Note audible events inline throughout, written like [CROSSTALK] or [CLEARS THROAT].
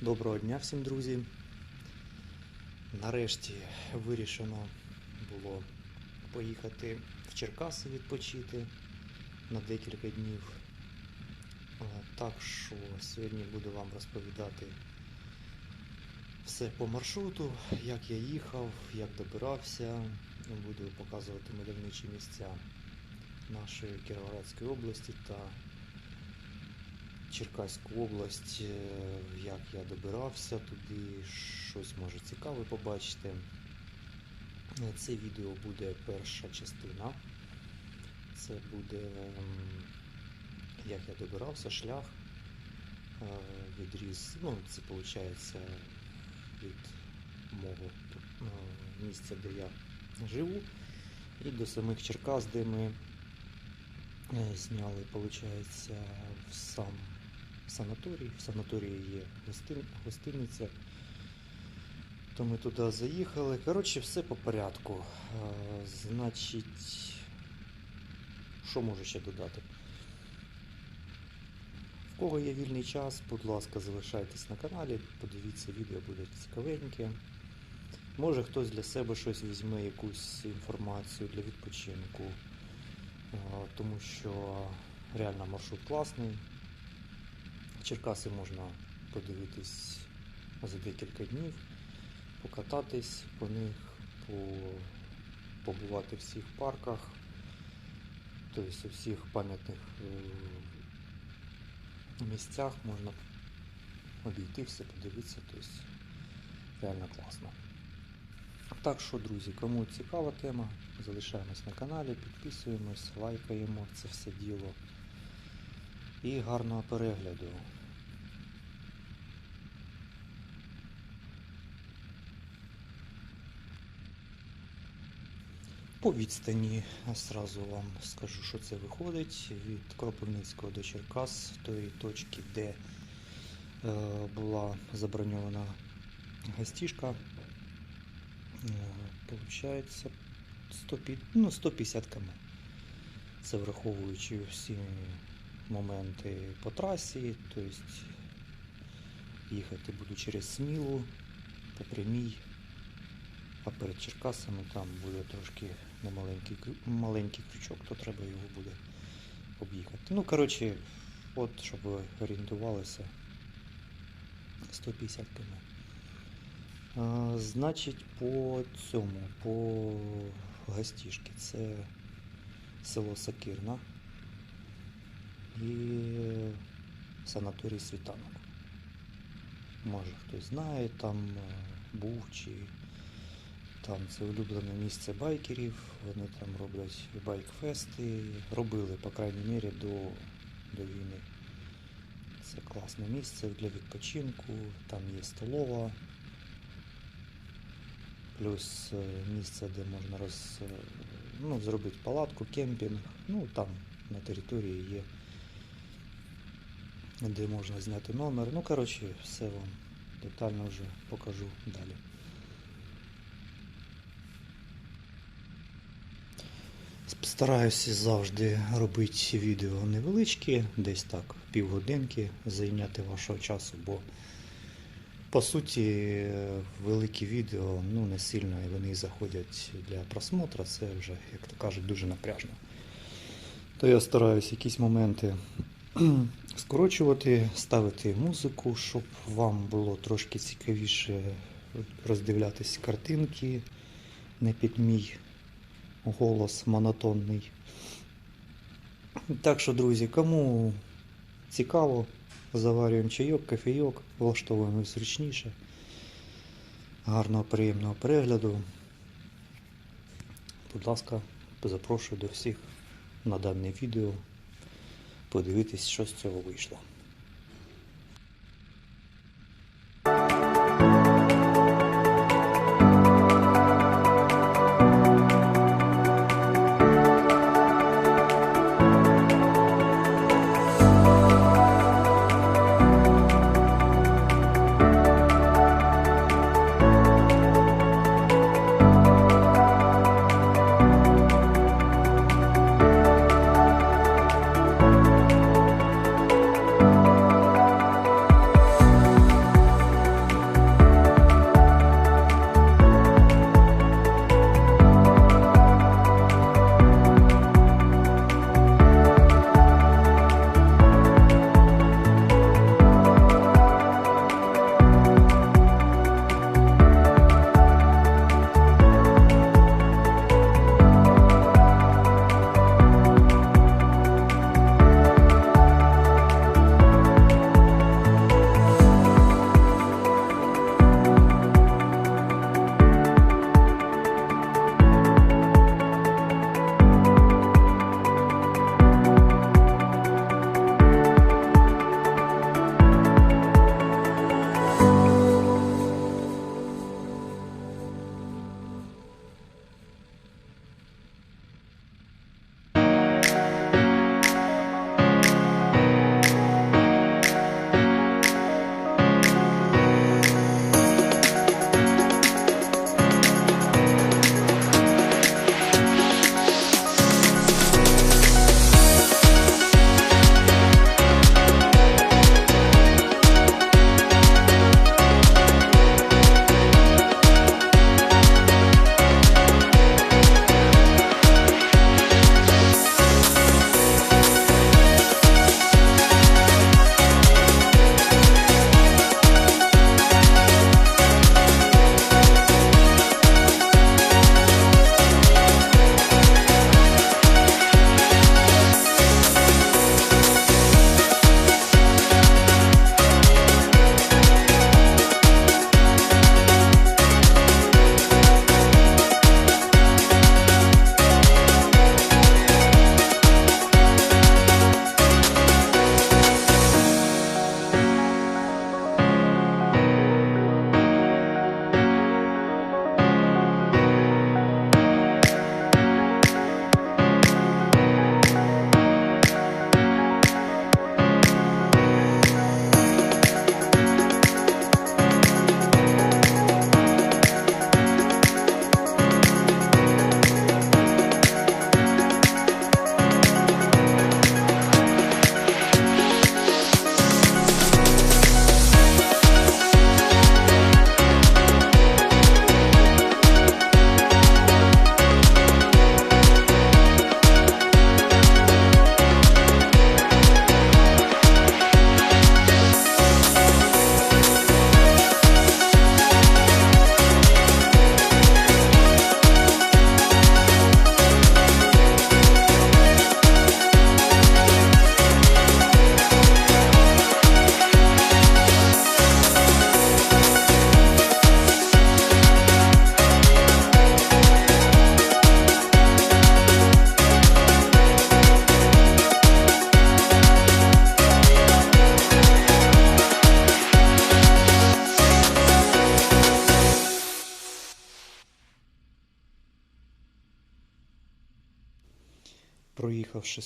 Доброго дня всім, друзі. Нарешті вирішено було поїхати в Черкаси відпочити на декілька днів. Так що сьогодні буду вам розповідати все по маршруту, як я їхав, як добирався. Буду показувати мальовничі місця нашої Кіровоградської області та Черкаську область, е, як я добирався туди, щось може цікаве побачити. Е, Це відео буде перша частина. Це буде ем, як я добирався, шлях, е, відріз, ну, це виходить від мого місця, де я живу, і до самих Черкас, де ми зняли, виходить, в сам санаторій. В санаторії є гостин, гостиниця. То ми туди заїхали. Коротше, все по порядку. Е, Значить, що можу ще додати? В кого є вільний час, будь ласка, залишайтесь на каналі, подивіться відео, буде цікавеньке. Може хтось для себе щось візьме, якусь інформацію для відпочинку, Е, тому що реально маршрут класний. Черкаси можна подивитись за декілька днів, покататись по них, по- побувати в всіх парках, тобто у всіх пам'ятних е, місцях можна обійти все, подивитися, тобто реально класно. Так що, друзі, кому цікава тема, залишаємось на каналі, підписуємось, лайкаємо це все діло. І гарного перегляду. По відстані зразу вам скажу, що це виходить від Кропивницького до Черкас, тої точки, де е, була заброньована гостішка. Е, Получається 100, ну, 150 км. Це враховуючи всі моменти по трасі, тобто їхати буду через Смілу по прямій, а перед Черкасами там буде трошки немаленький крю- маленький крючок, то треба його буде об'їхати. Ну, коротше, от, щоб орієнтувалися, 150 км. А, значить, по цьому, по гостішки, це село Сакирна і санаторій світанок. Може хтось знає, там е, був чи там це улюблене місце байкерів, вони там роблять байкфести, робили, по крайній мірі, до, до війни. Це класне місце для відпочинку, там є столова, плюс е, місце, де можна роз, е, ну, зробити палатку, кемпінг. Ну там на території є, де можна зняти номер. Ну, коротше, все вам детально вже покажу далі. Стараюся завжди робити відео невеличкі, десь так, півгодинки зайняти вашого часу, бо по суті великі відео ну, не сильно і вони заходять для просмотру, це вже, як то кажуть, дуже напряжно. То я стараюся якісь моменти [CLEARS THROAT] скорочувати, ставити музику, щоб вам було трошки цікавіше роздивлятись картинки, не під мій голос монотонний. Так що, друзі, кому цікаво, заварюємо чайок, кофейок, влаштовуємо зручніше. Гарного, приємного перегляду. Будь ласка, запрошую до всіх на дане відео подивитись, що з цього вийшло.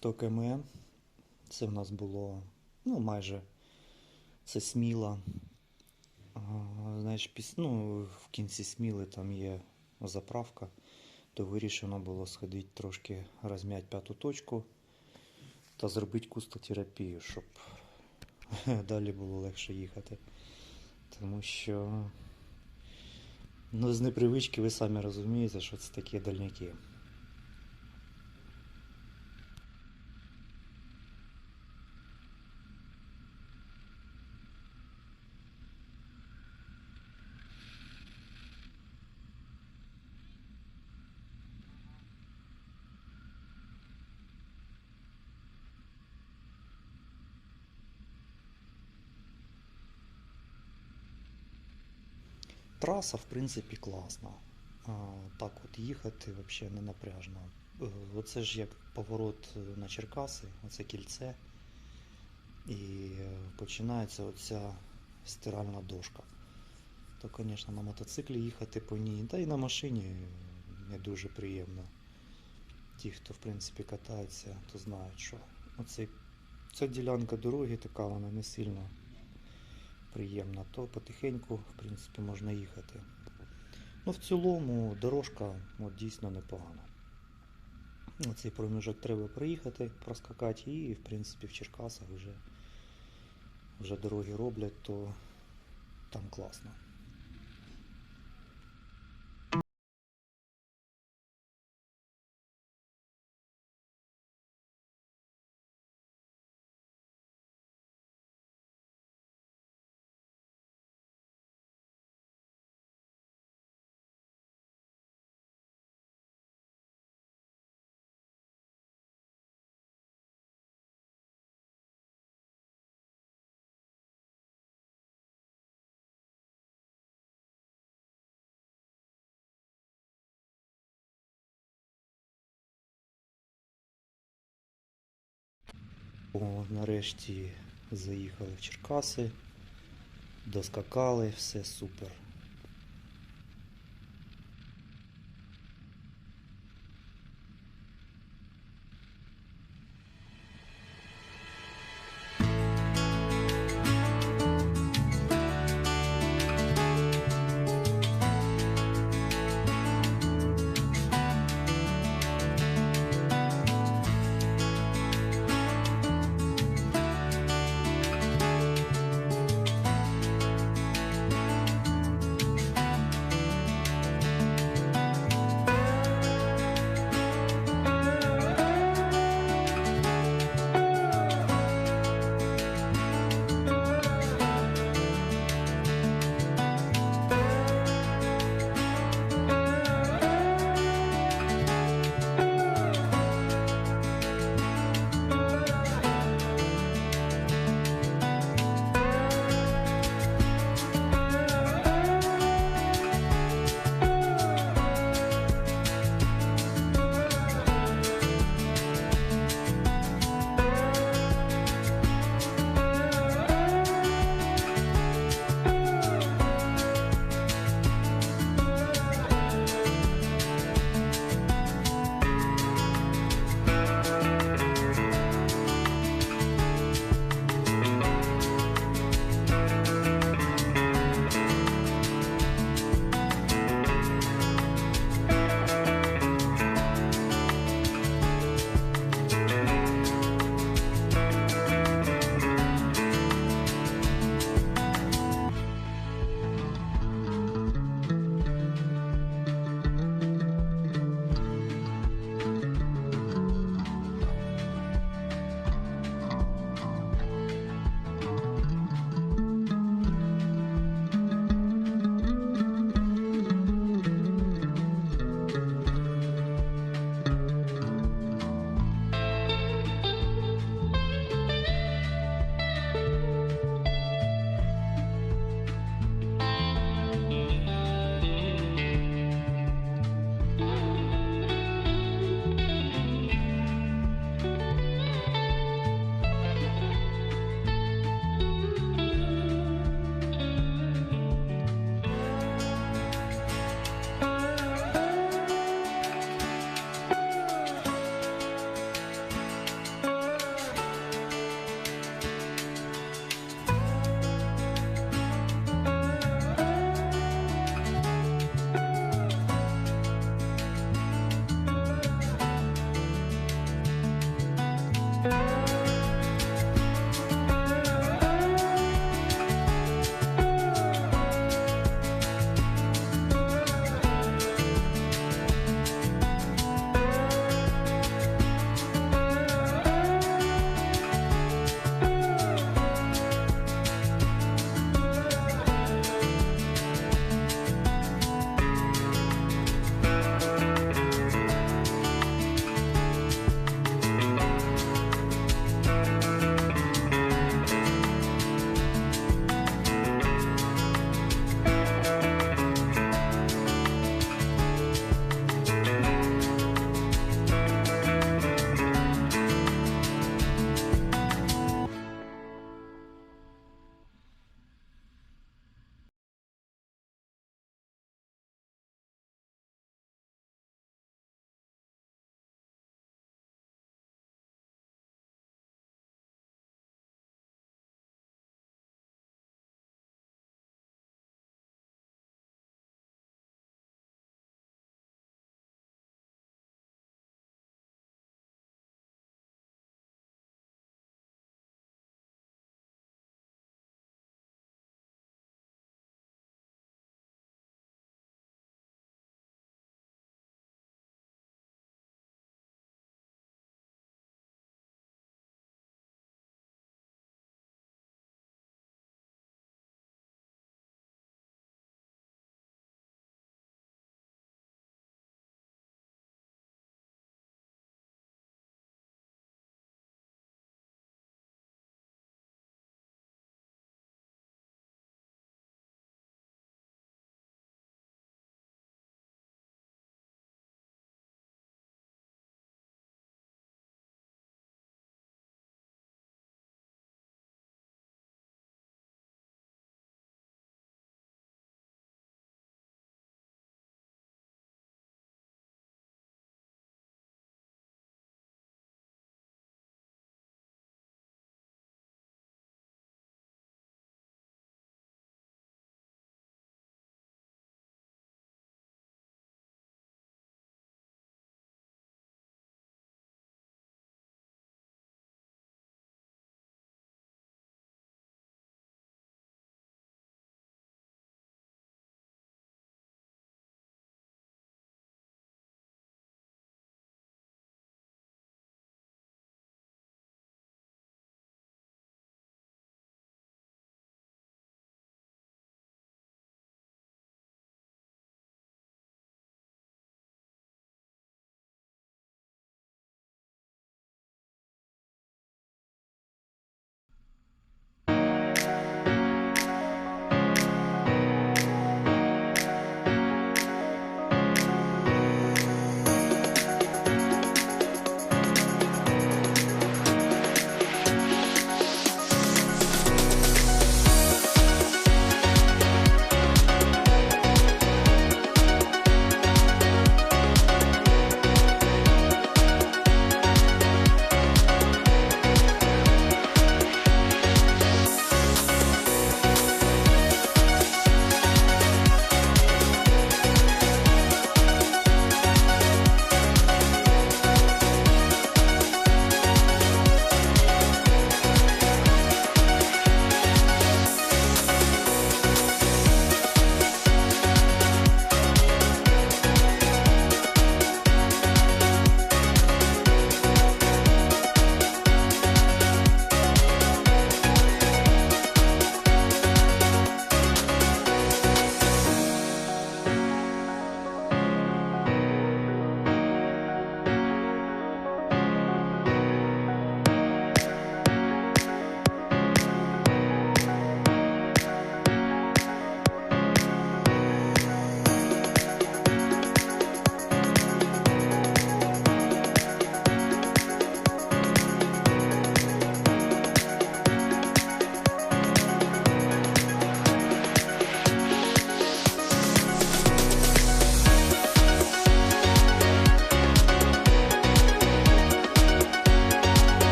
100 км, це в нас було ну, майже це сміла. Знаєш, піс... ну, в кінці сміли там є заправка, то вирішено було сходити трошки розм'яти п'яту точку та зробити кустотерапію, щоб [LAUGHS] далі було легше їхати. Тому що ну, з непривички ви самі розумієте, що це такі дальняки. Траса, в принципі, класна. А, так от їхати взагалі не напряжно. Е, Оце ж як поворот на Черкаси, оце кільце. І починається оця стиральна дошка. То, звісно, на мотоциклі їхати по ній, та й на машині не дуже приємно. Ті, хто в принципі катається, то знають, що оцей, ця ділянка дороги така, вона не сильно приємна, то потихеньку, в принципі, можна їхати. Ну, в цілому дорожка от, дійсно непогана. Цей проміжок треба проїхати, проскакати і, в принципі, в Черкасах вже, вже дороги роблять, то там класно. О, нарешті заїхали в Черкаси, доскакали, все супер.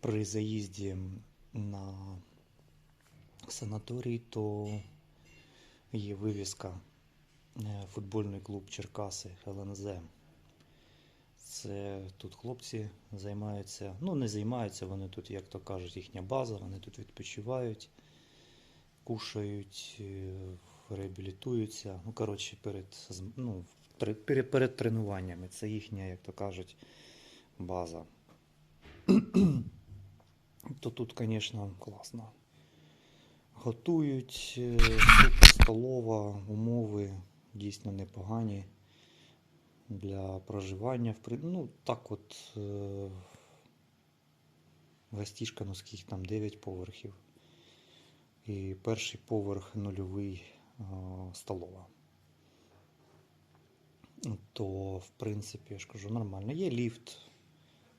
При заїзді на санаторій, то є вивіска е, футбольний клуб Черкаси ЛНЗ. Це тут хлопці займаються, ну не займаються, вони тут, як то кажуть, їхня база, вони тут відпочивають, кушають, е, реабілітуються. Ну, коротше, перед, ну, перед, перед тренуваннями. Це їхня, як то кажуть, база. То тут, звісно, класно. Готують, е, столова, умови дійсно непогані для проживання. Ну, так от е, гостішка, ну скільки там 9 поверхів. І перший поверх нульовий е, столова. То, в принципі, я ж кажу, нормально. Є ліфт,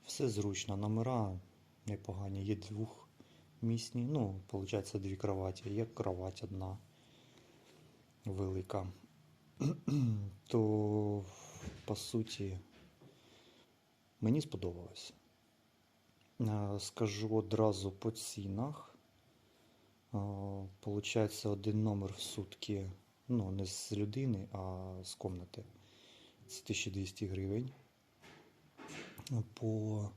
все зручно, номера непогані, є двохмісні, ну, виходить, дві кроваті, є кровать одна велика. [CLEARS THROAT] То, по суті, мені сподобалось. Е, Скажу одразу по цінах. Е, Получається один номер в сутки, ну, не з людини, а з комнати. Це 1200 гривень. По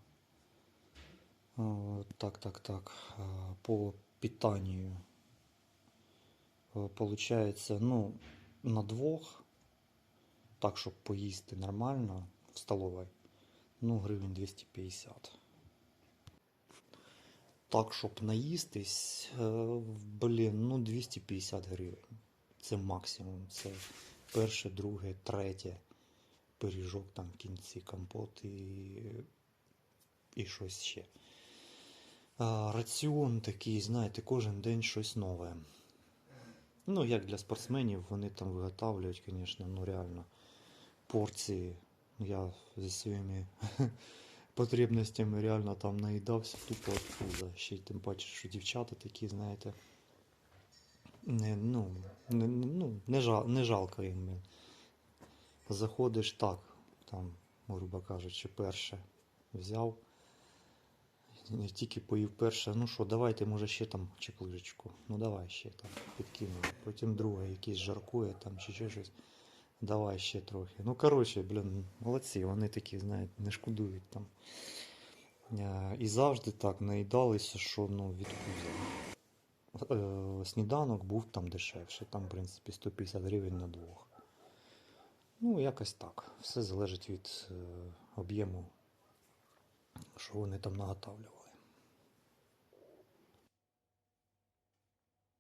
так, так, так. е, По питанню е, получається, ну, на двох, так, щоб поїсти нормально в столовій, ну, гривень 250. Так, щоб наїстись, е, блін, ну 250 гривень. Це максимум. Це перше, друге, третє. Пиріжок там в кінці, компот і, і щось ще. Раціон такий, знаєте, кожен день щось нове. Ну, як для спортсменів, вони там виготовлюють, звісно, ну реально порції. Я зі своїми [LAUGHS] потребностями реально там наїдався тупо от пуза. Ще й тим паче, що дівчата такі, знаєте, не, ну, не- ну, не, жал, не жалко їм. Заходиш так, там, грубо кажучи, перше взяв. Тільки поїв перше, ну що, давайте, може, ще там чеклижечку. Ну давай ще там підкинули. Потім друге, якийсь жаркує там чи ще щось. Давай ще трохи. Ну, коротше, блін, молодці, вони такі, знаєте, не шкодують там. Е, І завжди так наїдалися, що ну, від пуза. Е, Сніданок був там дешевше, там, в принципі, 150 гривень на двох. Ну, якось так. Все залежить від е, об'єму, що вони там наготавлювали.